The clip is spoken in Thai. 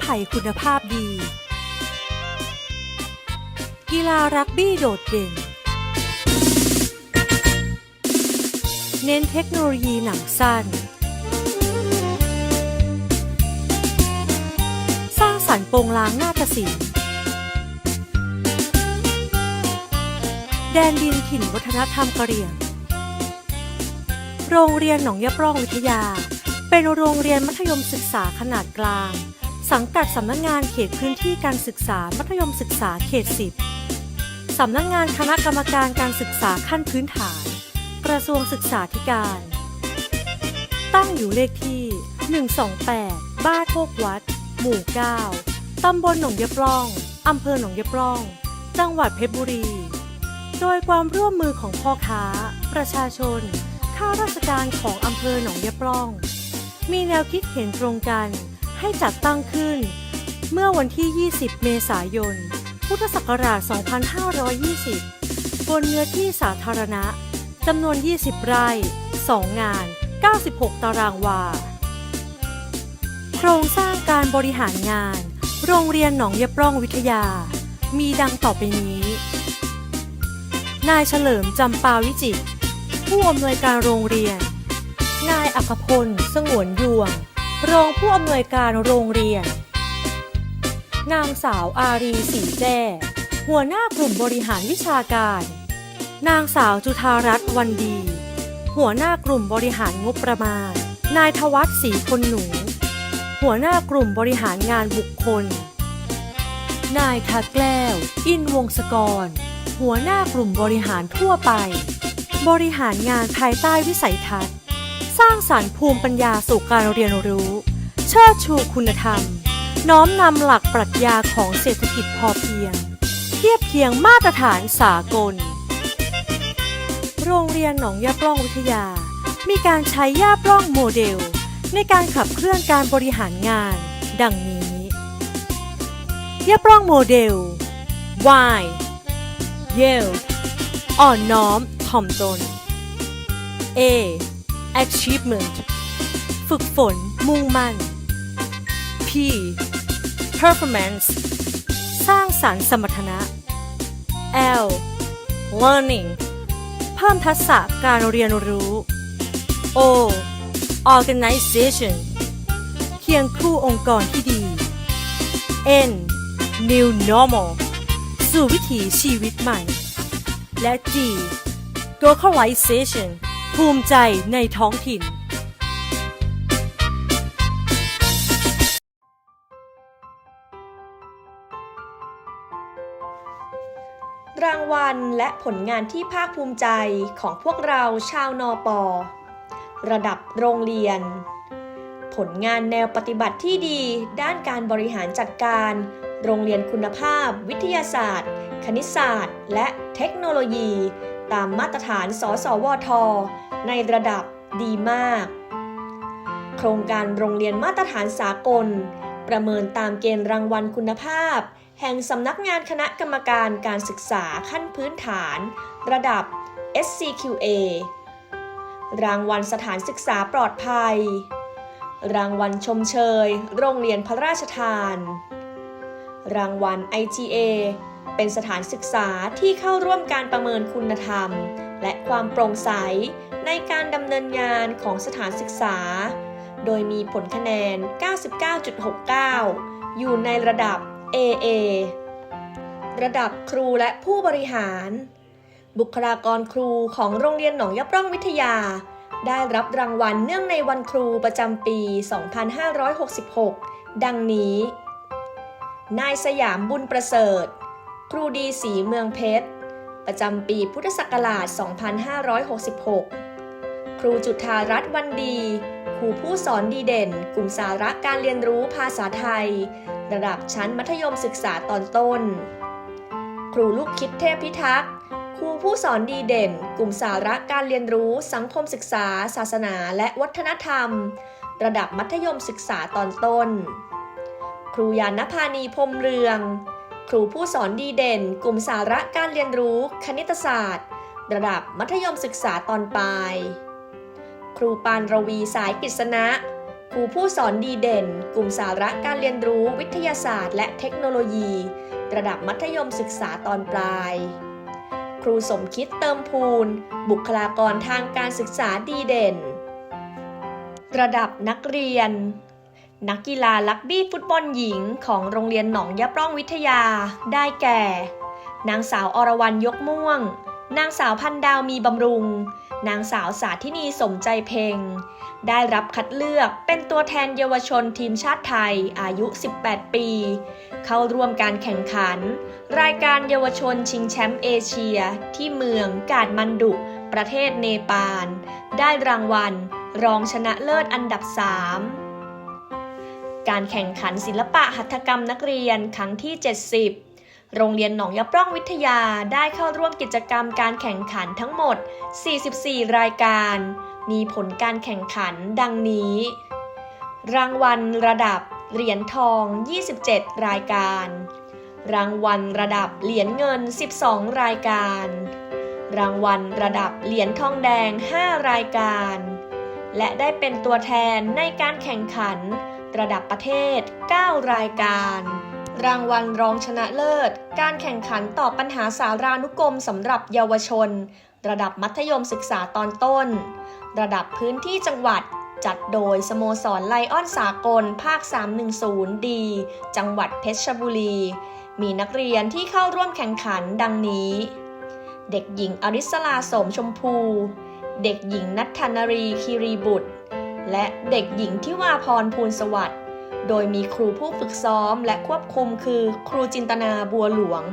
ไผ่คุณภาพดี กีฬารักบี้โดดเด่น เน้นเทคโนโลยีหนังสั้น สร้างสรรค์โปรงลางนาฏศิลป์แดนดินถิ่นวัฒนธรรมกะเหรี่ยง โรงเรียนหนองยะปร่องวิทยา เป็นโรงเรียนมัธยมศึกษาขนาดกลาง สังกัดสำนักงงานเขตพื้นที่การศึกษา มัธยมศึกษาเขต 10 สำนักงงานคณะกรรมการการศึกษาขั้นพื้นฐาน กระทรวงศึกษาธิการ ตั้งอยู่เลขที่ 128 บ้านโคกวัด หมู่ 9 ตำบลหนองยะปล่อง อำเภอหนองยะปล่อง จังหวัดเพชรบุรี โดยความร่วมมือของพ่อค้า ประชาชน ข้าราชการของอำเภอหนองยะปล่อง มีแนวคิดเห็นตรงกัน ให้จัดตั้งขึ้น เมื่อวันที่ 20 เมษายน พุทธศักราช 2520 บนเนื้อที่สาธารณะจำนวน 20 ไร่ 2 งาน 96 ตารางวา โครงสร้างการบริหารงาน โรงเรียนหนองยะปร่องวิทยา มีดังต่อไปนี้ นายเฉลิมจำปาวิจิตรผู้อำนวยการโรงเรียน นายอัคพล สงวนยวง รองผู้อำนวยการโรงเรียน นางสาวอารีสีแจ้ หัวหน้ากลุ่มบริหารวิชาการ นางสาวจุธารัตน์วันดี หัวหน้ากลุ่มบริหารงบประมาณ นายทวัฒศรีคนหนู หัวหน้ากลุ่มบริหารงานบุคคล นายทักแก้ว อินวงศกร หัวหน้ากลุ่มบริหารทั่วไป บริหารงานภายใต้วิสัยทัศน์ สร้างสรรค์ภูมิปัญญาสู่การเรียนรู้ เชิดชูคุณธรรม น้อมนำหลักปรัชญาของเศรษฐกิจพอเพียง เทียบเคียงมาตรฐานสากล โรงเรียนหนองยาปล้องวิทยา มีการใช้ย่าปล้องโมเดล ในการขับเคลื่อนการบริหารงาน ดังนี้ย่าปล้องโมเดล Y Yield อ่อนน้อมถ่อมตน A achievement ฝึกฝน มุ่งมั่น P performance สร้างสรรค์สมรรถนะ L learning เพิ่มทักษะการเรียนรู้ O organization เคียงคู่องค์กรที่ดี N new normal สู่วิถีชีวิตใหม่ และ G localization ภูมิใจในท้องถิ่น รางวัลและผลงานที่ภาคภูมิใจของพวกเราชาวนอปอ ระดับโรงเรียน ผลงานแนวปฏิบัติที่ดีด้านการบริหารจัดการ โรงเรียนคุณภาพ วิทยาศาสตร์ คณิตศาสตร์ และเทคโนโลยี ตามมาตรฐานสสวท ในระดับดีมาก โครงการโรงเรียนมาตรฐานสากล ประเมินตามเกณฑ์รางวัลคุณภาพ แห่งสำนักงานคณะกรรมการการศึกษาขั้นพื้นฐาน ระดับ SCQA รางวัลสถานศึกษาปลอดภัย รางวัลชมเชย โรงเรียนพระราชทาน รางวัล IGA เป็นสถานศึกษาที่เข้าร่วมการประเมินคุณธรรม และความโปร่งใสในการดำเนินงานของสถานศึกษา โดยมีผลคะแนน 99.69 อยู่ในระดับ AA ระดับครูและผู้บริหาร บุคลากรครูของโรงเรียนหนองยับร่องวิทยา ได้รับรางวัลเนื่องในวันครูประจำปี 2566 ดังนี้ นายสยามบุญประเสริฐ ครูดีสีเมืองเพชร ประจำปีพุทธศักราช 2566 ครูจุธารัตน์วันดี ครูผู้สอนดีเด่น กลุ่มสาระการเรียนรู้ภาษาไทย ระดับชั้นมัธยมศึกษาตอนต้น ครูลูกคิดเทพพิทักษ์ ครูผู้สอนดีเด่น กลุ่มสาระการเรียนรู้สังคมศึกษา ศาสนาและวัฒนธรรม ระดับมัธยมศึกษาตอนต้น ครูยานพานีพรมเรือง ครูผู้สอนดีเด่น กลุ่มสาระการเรียนรู้ คณิตศาสตร์ ระดับมัธยมศึกษาตอนปลาย ครูปานรวีสายกฤษณะคครูผู้สอนดีเด่น กลุ่มสาระการเรียนรู้วิทยาศาสตร์ และเทคโนโลยี ระดับมัธยมศึกษาตอนปลาย ครูสมคิดเติมพูน บุคลากรทางการศึกษาดีเด่น ระดับนักเรียน นักกีฬาลักบี้ฟุตบอลหญิงของโรงเรียนหนองยะปร่องวิทยา ได้แก่ นางสาวอรวรรณยกม่วง นางสาวพันดาวมีบำรุง นางสาวสาธินีสมใจเพ็ง ได้รับคัดเลือกเป็นตัวแทนเยาวชนทีมชาติไทยอายุ 18 ปี เข้าร่วมการแข่งขัน รายการเยาวชนชิงแชมป์เอเชีย ที่เมืองกาดมันดุ ประเทศเนปาล ได้รางวัล รองชนะเลิศอันดับ 3 การแข่งขันศิลปะหัตถกรรมนักเรียนครั้งที่ 70 โรงเรียนหนองยะปร่องวิทยาได้เข้าร่วมกิจกรรมการแข่งขันทั้งหมด 44 รายการ มีผลการแข่งขันดังนี้ รางวัลระดับเหรียญทอง 27 รายการ รางวัลระดับเหรียญเงิน 12 รายการ รางวัลระดับเหรียญทองแดง 5 รายการ และได้เป็นตัวแทนในการแข่งขัน ระดับประเทศ 9 รายการ รางวัลรองชนะเลิศ การแข่งขันตอบปัญหาสารานุกรมสำหรับเยาวชน ระดับมัธยมศึกษาตอนต้น ระดับพื้นที่จังหวัดจัดโดยสโมสรไลออนสากล ภาค 310 ดี จังหวัดเพชรบุรี มีนักเรียนที่เข้าร่วมแข่งขันดังนี้ เด็กหญิงอริสลาสมชมพู เด็กหญิงนัทธนรีคีรีบุตร และเด็กหญิงทิวาพรภูลสวัสดิ์โดยมีครูผู้ฝึกซ้อมและควบคุมคือครูจินตนาบัวหลวง